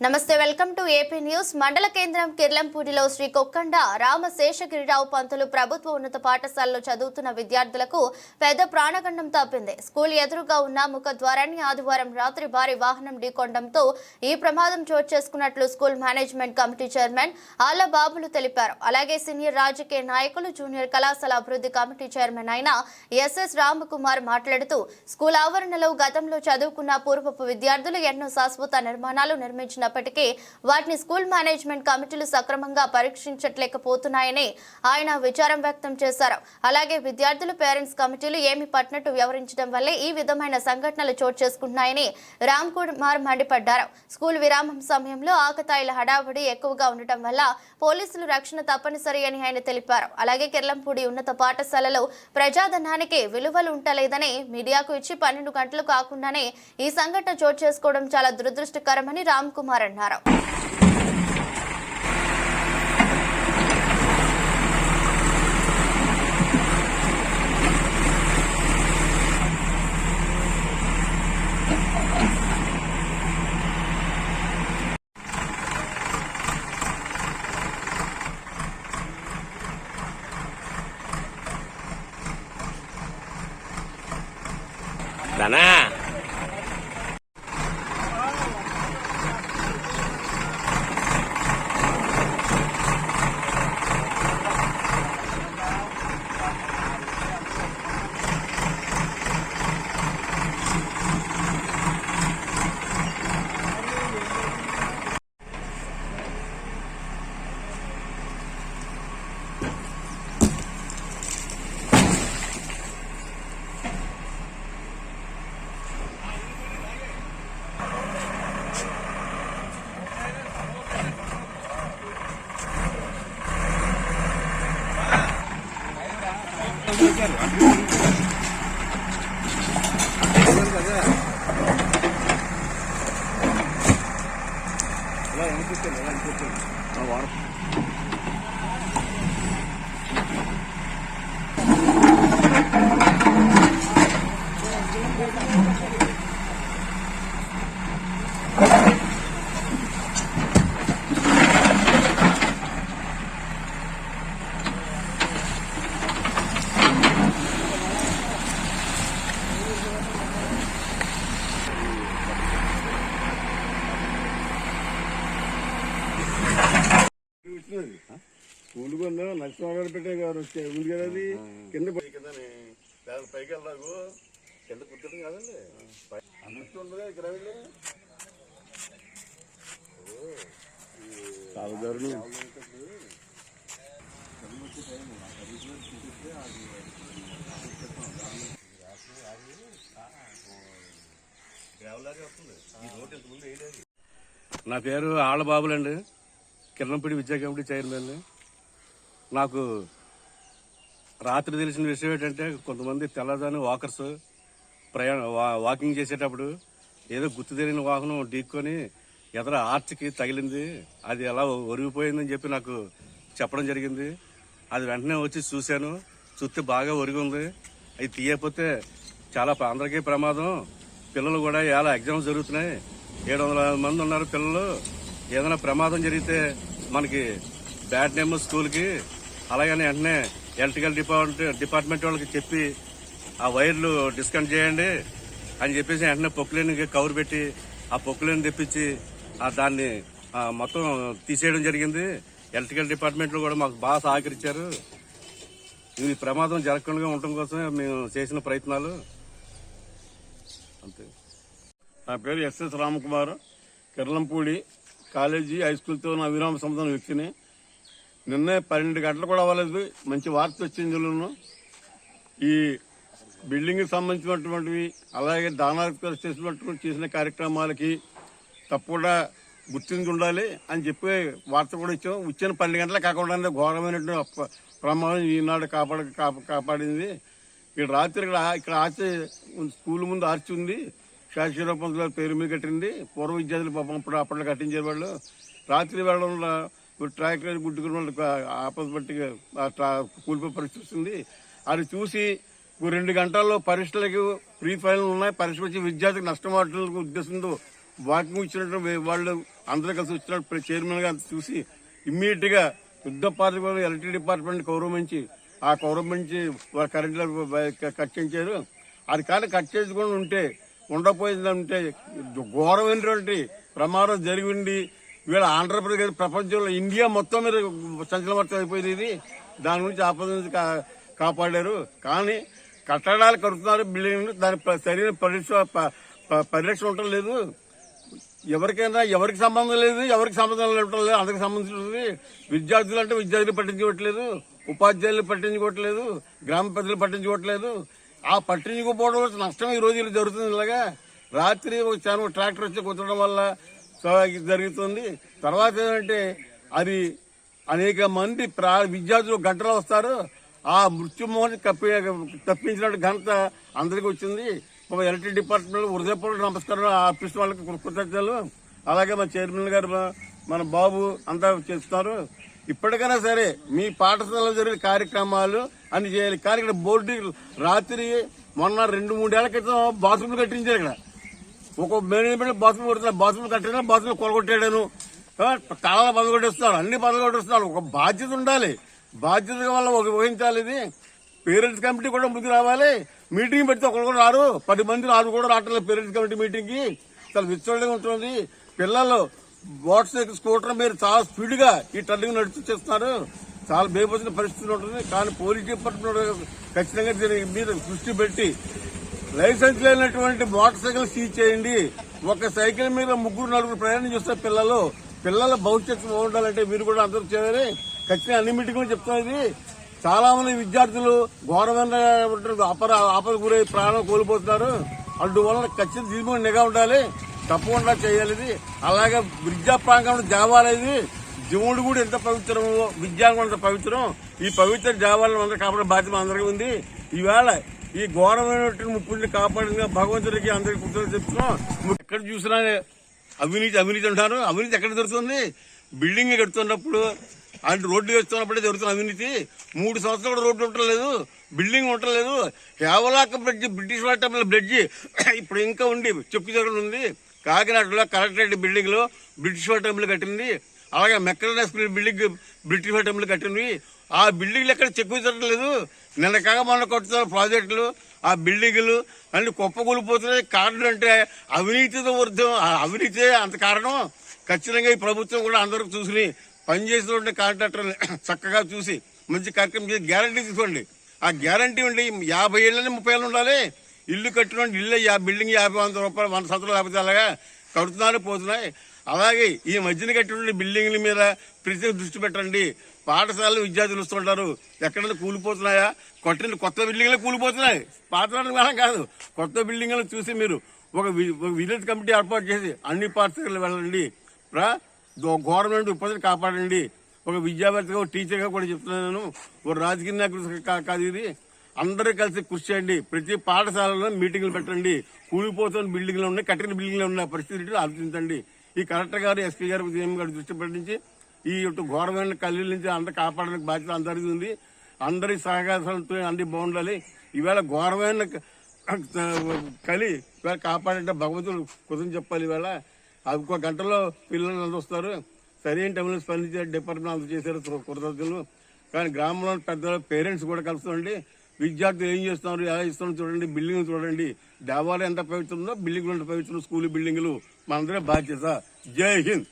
నమస్తే welcome to AP news. మండల కేంద్రం కిర్లంపూడిలో శ్రీ కొక్కండ రామ శేషగిరిరావు పంతులు ప్రభుత్వ ఉన్నత పాఠశాలలో చదువుతున్న విద్యార్థులకు పెద్ద ప్రాణగండం తప్పింది. స్కూల్ ఎదురుగా ఉన్న ముఖ ద్వారాన్ని ఆదివారం రాత్రి భారీ వాహనం ఢీకొనడంతో ఈ ప్రమాదం చోటు చేసుకున్నట్లు స్కూల్ మేనేజ్మెంట్ కమిటీ చైర్మన్ ఆళ్ళ బాబులు తెలిపారు. అలాగే సీనియర్ రాజకీయ నాయకులు జూనియర్ కళాశాల అభివృద్ధి కమిటీ చైర్మన్ అయిన ఎస్ఎస్ రామకుమార్ మాట్లాడుతూ స్కూల్ ఆవరణలో గతంలో చదువుకున్న పూర్వపు విద్యార్థులు ఎన్నో శాశ్వత నిర్మాణాలు నిర్మించిన నిర్మించినప్పటికీ వాటిని స్కూల్ మేనేజ్మెంట్ కమిటీలు సక్రమంగా పరీక్షించట్లేకపోతున్నాయని ఆయన విచారం వ్యక్తం చేశారు. అలాగే విద్యార్థులు పేరెంట్స్ కమిటీలు ఏమి పట్టినట్టు వ్యవహరించడం వల్లే ఈ విధమైన సంఘటనలు చోటు చేసుకుంటున్నాయని రామ్ కుమార్ మండిపడ్డారు. స్కూల్ విరామం సమయంలో ఆకతాయిల హడావుడి ఎక్కువగా ఉండటం వల్ల పోలీసులు రక్షణ తప్పనిసరి అని ఆయన తెలిపారు. అలాగే కిర్లంపూడి ఉన్నత పాఠశాలలో ప్రజాధనానికి విలువలు ఉంటలేదని మీడియాకు ఇచ్చి పన్నెండు గంటలు కాకుండానే ఈ సంఘటన చోటు చేసుకోవడం చాలా దురదృష్టకరమని రామ్ కుమార్ అన్నారు Biar Thank you. కొందా నరసింహారావు పెట్టే గారు వచ్చే ఊరు కదా అది? కింద కిందనే దాని పైకి వెళ్ళాకు కింద కుట్టడం కాదండి. అన్నట్టు ఉండగా ఇక్కడ చాలా దారుణం. నా పేరు ఆళ్ళబాబులండి. కిరణంపూడి విద్యా కమిటీ చైర్మన్. నాకు రాత్రి తెలిసిన విషయం ఏంటంటే కొంతమంది తెల్లదాని వాకర్స్ ప్రయాణ వాకింగ్ చేసేటప్పుడు ఏదో గుర్తు తెలియని వాహనం ఢీక్కొని ఎదర ఆర్చ్కి తగిలింది. అది ఎలా ఒరిగిపోయిందని చెప్పి నాకు చెప్పడం జరిగింది. అది వెంటనే వచ్చి చూశాను. చూస్తే బాగా ఒరిగి ఉంది అది తీయకపోతే చాలా అందరికీ ప్రమాదం. పిల్లలు కూడా ఎలా ఎగ్జామ్స్ జరుగుతున్నాయి. ఏడు వందల మంది ఉన్నారు పిల్లలు. ఏదైనా ప్రమాదం జరిగితే మనకి బ్యాడ్ నేమ్ స్కూల్కి అలాగని వెంటనే ఎలక్ట్రికల్ డిపార్ట్మెంట్ డిపార్ట్మెంట్ వాళ్ళకి చెప్పి ఆ వైర్లు డిస్కనెక్ట్ చేయండి అని చెప్పేసి వెంటనే పొక్కులేని కవర్ పెట్టి ఆ పొక్కులేని తెప్పించి ఆ దాన్ని ఆ, మొత్తం తీసేయడం జరిగింది. ఎలక్ట్రికల్ డిపార్ట్మెంట్లో కూడా మాకు బాగా సహకరించారు. ఇది ప్రమాదం జరగకుండా ఉండటం కోసమే మేము చేసిన ప్రయత్నాలు. అంతే. నా పేరు S S Ramakumar. Kirlampudi college high స్కూల్తో నా విరామ సంబంధం వ్యక్తిని. నిన్నే పన్నెండు గంటలు కూడా అవ్వలేదు. మంచి వార్త వచ్చింది ఈ బిల్డింగ్కి సంబంధించినటువంటివి అలాగే దానాలు చేసినటువంటి చేసిన కార్యక్రమాలకి తప్పకుండా గుర్తించి ఉండాలి అని చెప్పి వార్త కూడా ఇచ్చాం. వచ్చిన పన్నెండు గంటలు కాకుండా ఘోరమైనటువంటి ప్రమాదం ఈనాడు కాపాడ కాపాడింది. ఇక్కడ రాత్రి ఇక్కడ ఇక్కడ ఆర్చి స్కూల్ ముందు ఆర్చి ఉంది. శాశ్వత పేరు మీద కట్టింది. పూర్వ విద్యార్థులు పాపం అప్పుడు అప్పట్లో కట్టించే వాళ్ళు రాత్రి వెళ్ళడంలో ట్రాక్టర్ గుడ్డుకున్న వాళ్ళకి ఆపద బట్టి ఆ కూలిపోయే పరిస్థితి వస్తుంది. అది చూసి రెండు గంటల్లో పరీక్షలకు ప్రీ ఫైనల్ ఉన్నాయి. పరీక్ష వచ్చి విద్యార్థికి నష్టం వాటికి ఉద్దేశంతో వాకింగ్ ఇచ్చినట్టు వాళ్ళు అందరూ కలిసి వచ్చినట్టు చైర్మన్గా చూసి ఇమ్మీడియట్గా యుద్ధ పార్టీ ఎలక్ట్రిక్ డిపార్ట్మెంట్ గౌరవించి ఆ గౌరవించి వాళ్ళ కరెంట్ కట్ చేయించారు. అది కానీ కట్ చేసుకొని ఉంటే ఉండపోయిందంటే ఘోరమైనటువంటి ప్రమాదం జరిగింది. వీళ్ళ ఆంధ్రప్రదేశ్ ప్రపంచంలో ఇండియా మొత్తం మీద సంచలవర్తం అయిపోయింది ఇది. దాని గురించి ఆపద నుంచి కాపాడారు. కానీ కట్టడాలు కడుతున్నారు బిల్డింగ్లు. దాని సరైన పరిరక్ష ప- ప- పరిరక్షణ ఉండటం లేదు. ఎవరికైనా ఎవరికి సంబంధం లేదు ఎవరికి సంబంధం ఉండటం లేదు అందరికి సంబంధించింది విద్యార్థులు అంటే విద్యార్థులు పట్టించుకోవట్లేదు ఉపాధ్యాయులు పట్టించుకోవట్లేదు గ్రామ పెద్దలు పట్టించుకోవట్లేదు. ఆ పట్టించుకోకపోవడం నష్టం ఈ రోజు ఇలా జరుగుతుంది ఇలాగా. రాత్రి ఒక చాలా ట్రాక్టర్ వచ్చి కుట్టడం వల్ల జరుగుతుంది. తర్వాత ఏంటంటే అది అనేక మంది ప్రా విద్యార్థులు గంటలో వస్తారు. ఆ మృత్యుమోహన్ కప్పి తప్పించినట్టు ఘనత అందరికీ వచ్చింది. ఎలక్ట్రిక్ డిపార్ట్మెంట్ హృదయపూర్వక నమస్కారం ఆఫీస్ వాళ్ళకి కృతజ్ఞతలు. అలాగే మా చైర్మన్ గారు మన బాబు అంతా చేస్తున్నారు ఇప్పటికైనా సరే మీ పాఠశాలలో జరిగే కార్యక్రమాలు అన్ని చేయాలి. కానీ ఇక్కడ బోర్డు రాత్రి మొన్న రెండు మూడేళ్ళ క్రితం బాత్రూమ్లు కట్టించారు ఇక్కడ. ఒక మేనేజ్మెంట్ బాత్రూమ్ కొడుతున్నారు బాత్రూమ్ కట్టినా బాత్రూమ్ కొలగొట్టాడాను కాలాల పదవి కొట్టేస్తున్నారు అన్ని పదవి కొట్టేస్తున్నారు. ఒక బాధ్యత ఉండాలి. బాధ్యత వల్ల ఒక వహించాలి ఇది. పేరెంట్స్ కమిటీ కూడా ముందుకు రావాలి. మీటింగ్ పెడితే ఒకరు కూడా రారు. పది మంది రారు కూడా రావట్లేదు పేరెంట్స్ కమిటీ మీటింగ్కి చాలా విచ్చోళ్ళగా ఉంటుంది. పిల్లలు మోటార్ సైకిల్ స్కూటర్ మీరు చాలా స్పీడ్గా ఈ టర్నింగ్ నడుచు చాలా బేపొచ్చిన పరిస్థితి ఉంటుంది. కానీ పోలీస్ డిపార్ట్మెంట్ ఖచ్చితంగా దీని మీద దృష్టి పెట్టి లైసెన్స్ లేనటువంటి మోటార్ సైకిల్ సీజ్ చేయండి. ఒక సైకిల్ మీద ముగ్గురు నలుగురు ప్రయాణం చేస్తే పిల్లలు పిల్లల భవిష్యత్తు బాగుండాలంటే మీరు కూడా అందరూ చేయాలి ఖచ్చితంగా అన్ని మీటింగ్ చెప్తాం ఇది. చాలా మంది విద్యార్థులు ఘోరమైన అపర ఆపద గురై ప్రాణం కోల్పోతున్నారు. అందువలన ఖచ్చితంగా దీని మీద నిఘా ఉండాలి. తప్పకుండా చేయాలి అలాగే విద్యా ప్రాంగణం జావాలేదు దేవుడు కూడా ఎంత పవిత్రమో విద్య కూడా ఎంత పవిత్రం ఈ పవిత్ర జావాలను అందరూ కాపాడే బాధ్యత అందరికీ ఉంది. ఈవేళ ఈ ఘోరమైనటువంటి ముప్పుడిని కాపాడిన భగవంతుడికి అందరికి కృతజ్ఞతలు చెప్తున్నాం. ఎక్కడ చూసినా అవినీతి అవినీతి అంటారు. అవినీతి ఎక్కడ దొరుకుతుంది బిల్డింగ్ కడుతున్నప్పుడు అంటే రోడ్డు వేస్తున్నప్పుడే జరుగుతున్న అవినీతి. మూడు సంవత్సరాలు కూడా రోడ్డు ఉండలేదు బిల్డింగ్ ఉండలేదు హేవలాక బ్రిడ్జి బ్రిటిష్ వారి టైంలో బ్రిడ్జి ఇప్పుడు ఇంకా ఉంది చెప్పు జరగడం ఉంది కాకినాడలో కలెక్టరేట్ బిల్డింగ్లో బ్రిటిష్ వారి టైంలో కట్టింది. అలాగే మెక్కడనా బిల్డింగ్ బ్రిటిష్ వారి టైంలో కట్టింది. ఆ బిల్డింగ్లు ఎక్కడ చెక్కు జరగలేదు నిన్న కాక మొన్న కొట్టుతున్న ప్రాజెక్టులు ఆ బిల్డింగులు. అన్ని కుప్పకూలిపోతున్నాయి. కారణం అంటే అవినీతితో వృద్ధం. ఆ అంత కారణం. ఖచ్చితంగా ఈ ప్రభుత్వం కూడా అందరూ చూసుకుని పనిచేసినటువంటి కాంట్రాక్టర్ని చక్కగా చూసి మంచి కార్యక్రమం చేసి గ్యారంటీ తీసుకోండి. ఆ గ్యారంటీ ఉండి యాభై ఏళ్ళని ముప్పై ఏళ్ళు ఉండాలి. ఇల్లు కట్టిన ఇల్లు ఆ బిల్డింగ్ యాభై వంద రూపాయలు వంద సంవత్సరాలు లేకపోతే అలాగా కడుతున్నారు పోతున్నాయి. అలాగే ఈ మధ్యన కట్టిన బిల్డింగ్ల మీద ప్రతి దృష్టి పెట్టండి. పాఠశాలలు విద్యార్థులు వస్తుంటారు. ఎక్కడైనా కూలిపోతున్నాయా? కొట్టిన కొత్త బిల్డింగ్లు కూలిపోతున్నాయి. పాత కాదు. కొత్త బిల్డింగ్లు చూసి మీరు ఒక విలేజ్ కమిటీ ఏర్పాటు చేసి అన్ని పాఠశాలలు వెళ్ళండి. రా గవర్నమెంట్ ఉపాధిని కాపాడండి. ఒక విద్యావేత్తగా ఒక టీచర్గా కూడా చెప్తున్నాను. ఒక రాజకీయ నాయకుడు కాదు ఇది. అందరూ కలిసి కృషి చేయండి. ప్రతి పాఠశాలలో మీటింగ్లు పెట్టండి. కూలిపోతున్న బిల్డింగ్లు ఉన్నాయి కట్టిన బిల్డింగ్లు ఉన్న పరిస్థితి ఆలోచించండి. ఈ కలెక్టర్ గారు ఎస్పీ గారు సీఎం గారు దృష్టి పెట్టించి ఈ ఘోరమైన కల్లీల నుంచి అందరూ కాపాడడానికి బాధ్యత అందరికీ ఉంది. అందరి సహకారంతో అన్ని బాగుండాలి. ఈవేళ ఘోరమైన కలి ఇవాళ కాపాడంటే భగవంతుడు కుదం చెప్పాలి ఇవాళ. అది ఒక గంటలో పిల్లలు అందరూ వస్తారు. సరైన టైంలో స్పందించే డిపార్ట్మెంట్ అందరూ చేశారు కృతజ్ఞతలు. కానీ గ్రామంలో పెద్ద పేరెంట్స్ కూడా కలుస్తుండీ విద్యార్థులు ఏం చేస్తున్నారు ఎలా ఇస్తున్నారు చూడండి బిల్డింగ్ చూడండి. దేవాలయం ఎంత పవిత్రంలో బిల్డింగ్లు ఎంత పవిత్రం స్కూల్ బిల్డింగ్లు. మనందరే బాధ్యత. జై హింద్.